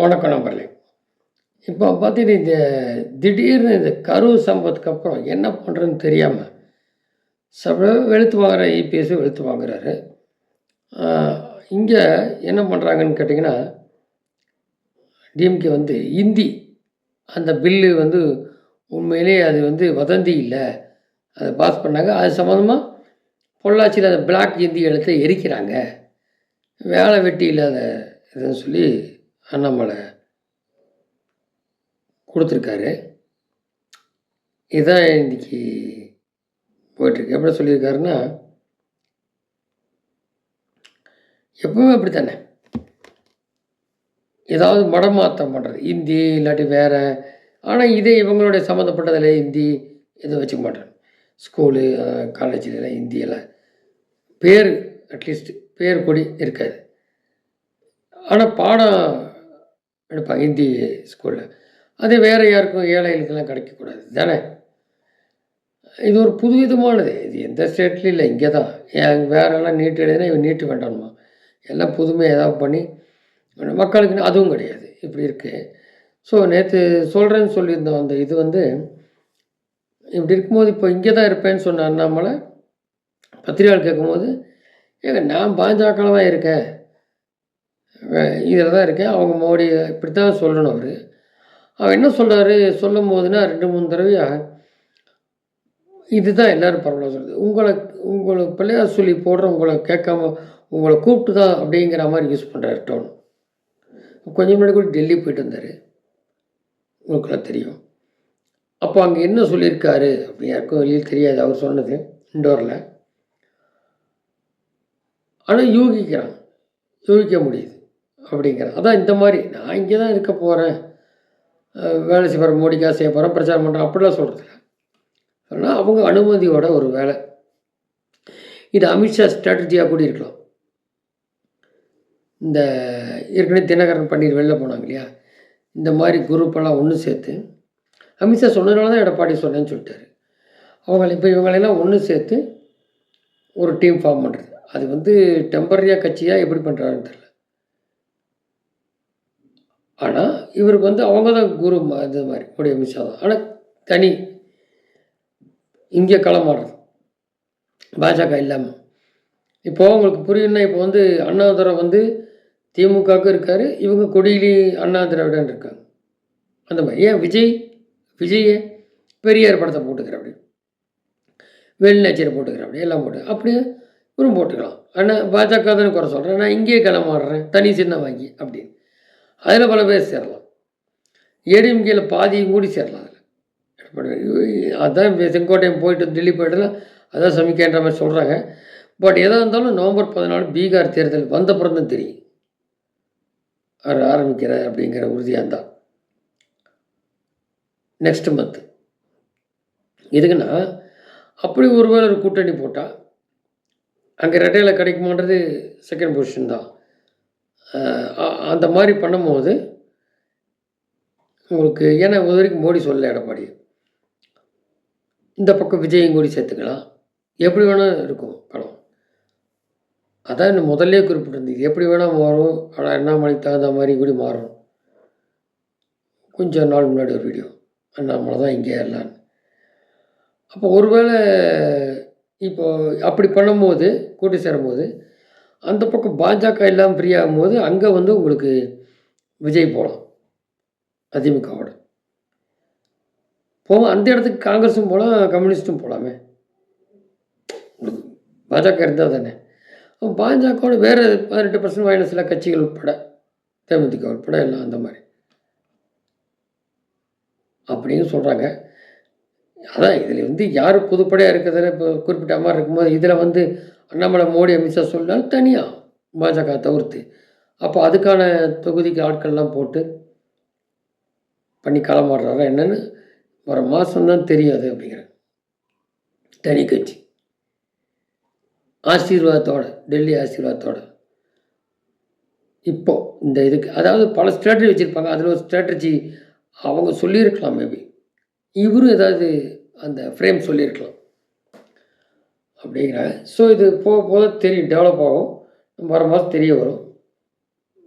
வணக்கம் நம்பர்லே இப்போ பார்த்தீங்கன்னா இந்த திடீர்னு இந்த கரூர் சம்பவத்துக்கு அப்புறம் என்ன பண்ணுறதுன்னு தெரியாமல் சப வெளுத்து வாங்குற இபிஎஸ் வெளுத்து வாங்குறாரு. இங்கே என்ன பண்ணுறாங்கன்னு கேட்டிங்கன்னா டிஎம்கே வந்து இந்தி. அந்த பில்லு வந்து உண்மையிலேயே அது வந்து வதந்தி இல்லை. அதை பாஸ் பண்ணாங்க. அது சம்மந்தமாக பொள்ளாச்சியில் அந்த பிளாக் இந்தி எழுத்தை எரிக்கிறாங்க. வேலை வெட்டி இல்லாத இதுன்னு சொல்லி அண்ணாமலை கொடுத்துருக்காரு. இதான் இன்றைக்கி போயிட்டுருக்கு. எப்படி சொல்லியிருக்காருன்னா எப்பவுமே அப்படி தானே ஏதாவது மடமாற்றம் பண்ணுறது ஹிந்தி இல்லாட்டி வேறு. ஆனால் இதே இவங்களுடைய சம்மந்தப்பட்டதில் ஹிந்தி எதுவும் வச்சுக்க மாட்டாங்க. ஸ்கூலு காலேஜில் ஹிந்தியெல்லாம் பேர் அட்லீஸ்ட் பேர் கொடி இருக்காது. ஆனால் பாடம் எடுப்பாங்க ஹிந்தி ஸ்கூலில் அது வேறு யாருக்கும் ஏழைகளுக்கெல்லாம் கிடைக்கக்கூடாது. தானே? இது ஒரு புதுவிதமானது. இது எந்த ஸ்டேட்லையும் இல்லை. இங்கே தான். ஏன் வேறெல்லாம் நீட்டு எழுதினா இவன் நீட்டு வேண்டாமா எல்லாம் புதுமையாக ஏதாவது பண்ணி மக்களுக்கு அதுவும் கிடையாது. இப்படி இருக்குது ஸோ நேற்று சொல்கிறேன்னு சொல்லியிருந்தோம். அந்த இது வந்து இப்படி இருக்கும்போது இப்போ இங்கே தான் இருப்பேன்னு சொன்ன அண்ணாமலை பத்திரிகையாளர் கேட்கும்போது ஏங்க நான் பாஜகவில் தான் இருக்கேன். இதில் தான் இருக்கேன் அவங்க மோடி இப்படி தான் சொல்லணும் அவர். அவர் என்ன சொல்கிறாரு சொல்லும் போதுன்னா ரெண்டு மூணு தடவையாக இதுதான் எல்லோரும் பரவாயில்ல சொல்லுது உங்களை உங்களை பிள்ளையார் சொல்லி போடுற உங்களை கேட்காம உங்களை கூப்பிட்டு தான் அப்படிங்கிற மாதிரி யூஸ் பண்ணுறாரு டோன் கொஞ்சம் முன்னாடி கூட டெல்லி போயிட்டு வந்தார். உங்களுக்குலாம் தெரியும். அப்போ அங்கே என்ன சொல்லியிருக்காரு? அப்படி யாருக்கும் வெளியில் தெரியாது. அவர் சொன்னது இண்டோரில். ஆனால் யூகிக்கிறான் யூகிக்க முடியுது. அப்படிங்கிற அதான் இந்த மாதிரி நான் இங்கே தான் இருக்க போகிறேன் வேலை செய்ய போகிறேன் மோடிக்காக செய்ய போகிறேன் பிரச்சாரம் பண்ணுறேன் அப்படிலாம் சொல்கிறதில்ல ஆனால் அவங்க அனுமதியோட ஒரு வேலை. இது அமித்ஷா ஸ்ட்ராட்டஜியாக கூட இருக்கலாம். இந்த ஏற்கனவே தினகரன் பன்னீர் வெளில போனாங்க இல்லையா? இந்த மாதிரி குரூப்பெல்லாம் ஒன்று சேர்த்து அமித்ஷா சொன்னதுனால தான் எடப்பாடி சொன்னேன்னு சொல்லிட்டாரு. அவங்க இப்போ இவங்களெல்லாம் ஒன்று சேர்த்து ஒரு டீம் ஃபார்ம் பண்ணுறது அது வந்து டெம்பரரியாக கட்சியாக எப்படி பண்ணுறாருன்னு தெரில ஆனால் இவருக்கு வந்து அவங்க தான் குரு இது மாதிரி கூடிய அமித்ஷா தான் ஆனால் தனி. இங்கே களமாடுறது. பாஜக இல்லாமல் இப்போது உங்களுக்கு புரியும்னா இப்போ வந்து அண்ணாதுரை வந்து திமுகவுக்கு இருக்கார் இவங்க கொடியிலி அண்ணா திராவிடன் இருக்காங்க. அந்த மாதிரி. ஏன் விஜய் விஜயை பெரியார் படத்தை போட்டுக்கிற அப்படி. வெளிநேச்சரை போட்டுக்கிற அப்படி எல்லாம் போட்டு. அப்படியே இவரும் போட்டுக்கலாம். ஆனால் பாஜக தானே குறை சொல்கிறேன் நான் இங்கேயே கிளமாடுறேன் தனி சின்ன வாங்கி அப்படின்னு. அதில் பல பேர் சேரலாம். ஏடிஎம்கேல பாதியும் கூடி சேரலாம் அதில். அதான் செங்கோட்டையம் போயிட்டு டெல்லி போய்ட்டுலாம் அதான் சமிக்கன்ற மாதிரி சொல்கிறாங்க பட் எதாக இருந்தாலும் நவம்பர் பதினாலு பீகார் தேர்தல் வந்த பிறந்து தெரியும். அவர் ஆரம்பிக்கிறார் அப்படிங்கிற உறுதியாக இருந்தால் நெக்ஸ்ட் மந்த்து எதுக்குன்னா அப்படி ஒருவேளை ஒரு கூட்டணி போட்டால் அங்கே ரெட்டையில் கிடைக்குமான்றது செகண்ட் பொசிஷன் தான். அந்த மாதிரி பண்ணும்போது உங்களுக்கு ஏன்னா இது வரைக்கும் மோடி சொல்லலை எடப்பாடி. இந்த பக்கம் விஜயும் கூடி சேர்த்துக்கலாம். எப்படி வேணால் இருக்கும் படம். அதான் இந்த முதல்லே குறிப்பிட்டிருந்தது. எப்படி வேணால் மாறும். ஆனால் அண்ணாமலைக்கு தகுந்த மாதிரி கூடி மாறும் கொஞ்சம் நாள் முன்னாடி ஒரு வீடியோ. அண்ணாமலை தான் இங்கே எல்லாம். அப்போ ஒருவேளை இப்போ அப்படி பண்ணும்போது கூட்டி சேரும்போது அந்த பக்கம் பாஜக எல்லாம் ஃப்ரீ ஆகும்போது அங்கே வந்து உங்களுக்கு விஜய் போகலாம் அதிமுகவோட. போவோம் அந்த இடத்துக்கு காங்கிரஸும் போகலாம் கம்யூனிஸ்ட்டும் போகலாமே பாஜக இருந்தால் தானே. பாஜகவோட வேறு பதினெட்டு பர்சன்ட் வாங்கின சில கட்சிகள் உட்பட தேமுதிக உட்பட எல்லாம் அந்த மாதிரி. அப்படின்னு சொல்கிறாங்க அதான் இதில் வந்து யார் புதுப்படையாக இருக்கிறதுல இப்போ குறிப்பிட்ட மாதிரி இருக்கும்போது இதில் வந்து அண்ணாமலை மோடி அமித்ஷா சொன்னாலும் தனியாக பாஜக தவிர்த்து. அப்போ அதுக்கான தொகுதிக்கு ஆட்கள்லாம் போட்டு பண்ணி களமாடுறாரா என்னென்னு வர மாதம்தான் தெரியாது அப்படிங்கிற தனி கட்சி. ஆசீர்வாதத்தோட டெல்லி ஆசீர்வாதத்தோட. இப்போ இந்த இதுக்கு அதாவது பல ஸ்ட்ராட்டஜி வச்சுருப்பாங்க அதில் ஒரு ஸ்ட்ராட்டஜி அவங்க சொல்லியிருக்கலாம் மேபி இவரும் ஏதாவது அந்த ஃப்ரேம் சொல்லியிருக்கலாம். அப்படிங்கிறாங்க ஸோ இது போக போக தெரியும் டெவலப் ஆகும். வர மாதம் தெரிய வரும்.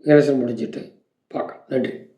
எலெக்ஷன் முடிஞ்சிட்டு. பார்க்கலாம். நன்றி.